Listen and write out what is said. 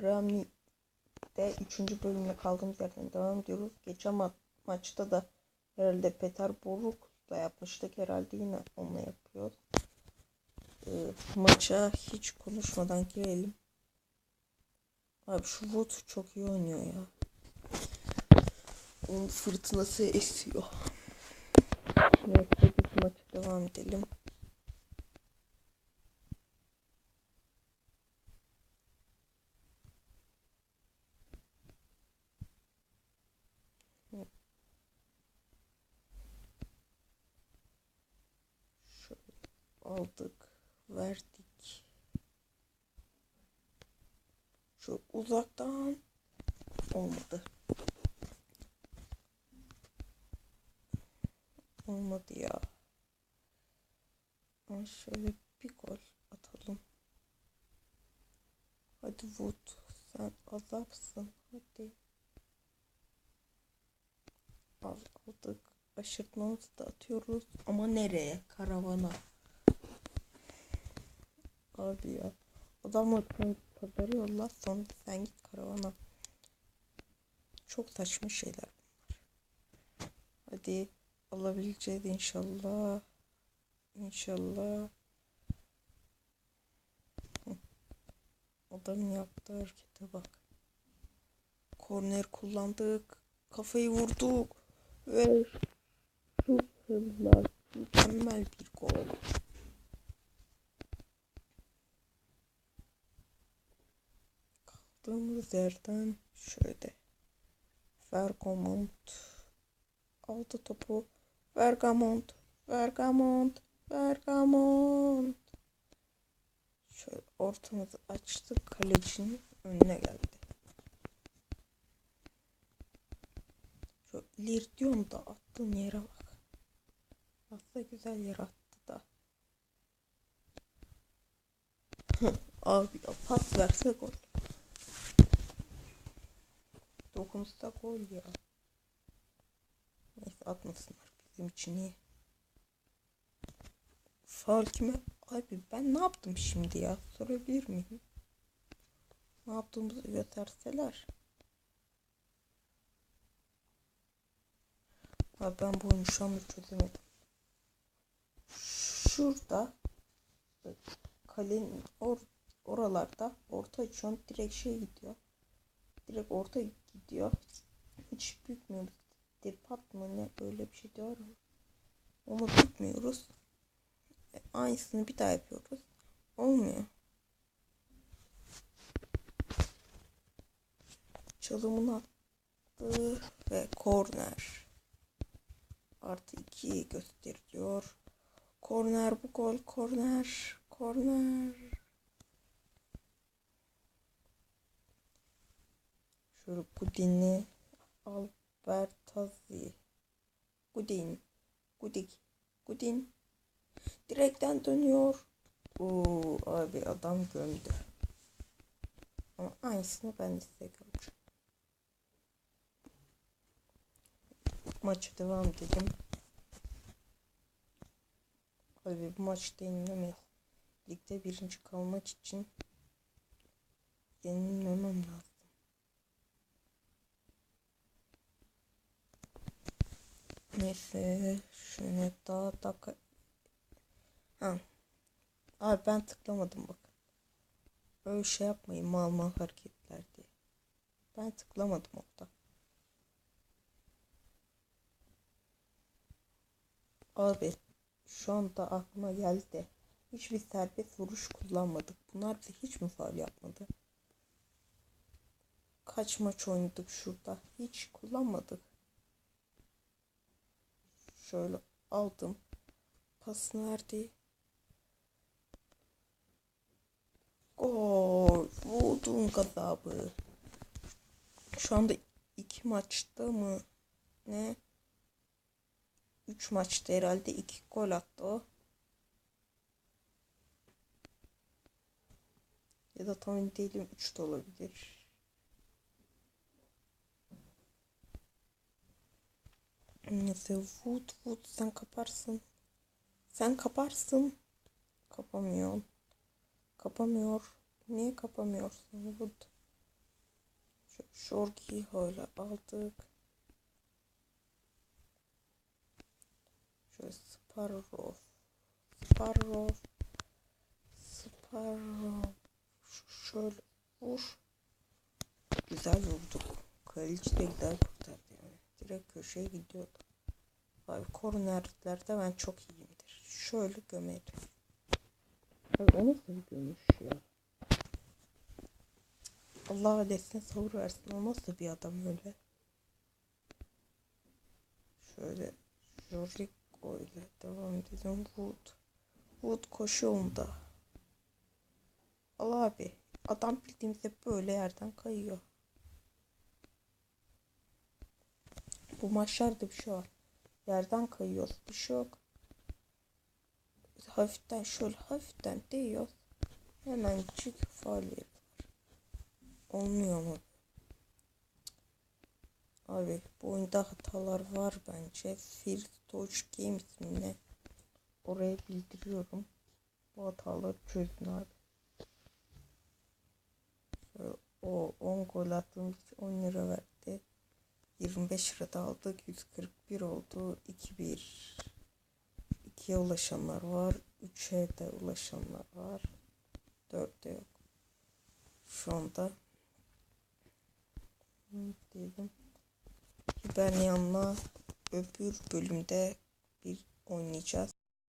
Dramnik'te 3. bölümle kaldığımız yerden devam ediyoruz. Geçen ma- maçta da herhalde Peter Boruk'la yapmıştık. Herhalde yine onunla yapıyoruz. Ee, maça hiç konuşmadan girelim. Abi şu Wood çok iyi oynuyor ya. Onun fırtınası esiyor. Neyse biz maça devam edelim. Şöyle aldık, verdik. Şu uzaktan olmadı. Olmadı ya. Ama şöyle bir gol atalım. Hadi Wood sen azapsın. Hadi. Al, aldık. Aşırtmamızı da atıyoruz. Ama nereye? Karavana. Abi ya. Adamlar pazarı yolla sonra sen git karavana. Çok saçma şeyler bunlar. Hadi alabileceğiz inşallah. İnşallah. Adamın yaptığı harekete bak. Korner kullandık. Kafayı vurduk. Ve şu mükemmel bir gol. Kaldığımız yerden şöyle. Vergamont aldı topu. Vergamont, Vergamont, Vergamont. Şöyle ortamızı açtık. Kalecinin önüne geldi. Şu diyorum da attığın yere bak. Aslında güzel yer attı da. Abi ya pas verse gol. Dokunsa gol ya. Neyse atmasınlar bizim için iyi. Faul kime? Abi ben ne yaptım şimdi ya? Sorabilir miyim? Ne yaptığımızı gösterseler. Abi ben bu oyunu şu anda çözemedim. Şurada kalenin or oralarda orta açıyorum direkt şey gidiyor. Direkt orta gidiyor. Hiç bükmüyoruz. Depat mı ne öyle bir şey diyor. Onu bükmüyoruz. E, aynısını bir daha yapıyoruz. Olmuyor. Çalımını attı ve korner. Artı 2 gösteriyor. Korner bu gol. Korner. Korner. Şöyle Gudin'i Albertazzi. Gudin. Gudik. Gudin. Direkten dönüyor. Oo abi adam gömdü. Ama aynısını ben de size göreceğim. Maça devam edelim. Abi bu maçta yenilemeyiz. Ligde birinci kalmak için yenilmemem lazım. Neyse şöyle daha dakika ha. Abi ben tıklamadım bak. Öyle şey yapmayın mal mal hareketler diye. Ben tıklamadım orada. Abi şu anda aklıma geldi. Hiçbir serbest vuruş kullanmadık. Bunlar bize hiç mi faul yapmadı? Kaç maç oynadık şurada? Hiç kullanmadık. Şöyle aldım. Pasını verdi. Gol. Vurdum gazabı. Şu anda iki maçta mı? Ne? Üç maçta herhalde iki gol attı o. Ya da tam değilim. Üç de olabilir. Neyse Wood Wood sen kaparsın. Sen kaparsın. Kapamıyor. Kapamıyor. Niye kapamıyorsun Wood? Jorgi hala aldık. Şöyle Sparrow. Sparrow. Sparrow. Şöyle vur. Güzel vurduk. Kraliçe de güzel. Direkt köşeye gidiyordu. Abi kornerlerde ben çok iyiyimdir. Şöyle gömerim. Abi o nasıl bir gömüş ya? Allah adetine sabır versin. O nasıl bir adam öyle? Şöyle Joriko ile devam edelim. Wood. Wood koşuğumda. Allah abi. Adam bildiğimiz hep böyle yerden kayıyor. Bu maçlarda bir şey var. Yerden kayıyoruz. Bir şey yok. Hafiften şöyle hafiften değiyoruz. Hemen çık faaliyet. Olmuyor mu? Abi bu oyunda hatalar var bence. First Touch Game ismine oraya bildiriyorum. Bu hataları çözün abi. Şöyle o 10 gol attığımız için 10 lira verdi. 25 lira da aldık. 141 oldu. 2-1. 2'ye ulaşanlar var. 3'e de ulaşanlar var. 4'te yok. Şu anda diyelim. Hibernian'la öbür bölümde bir oynayacağız.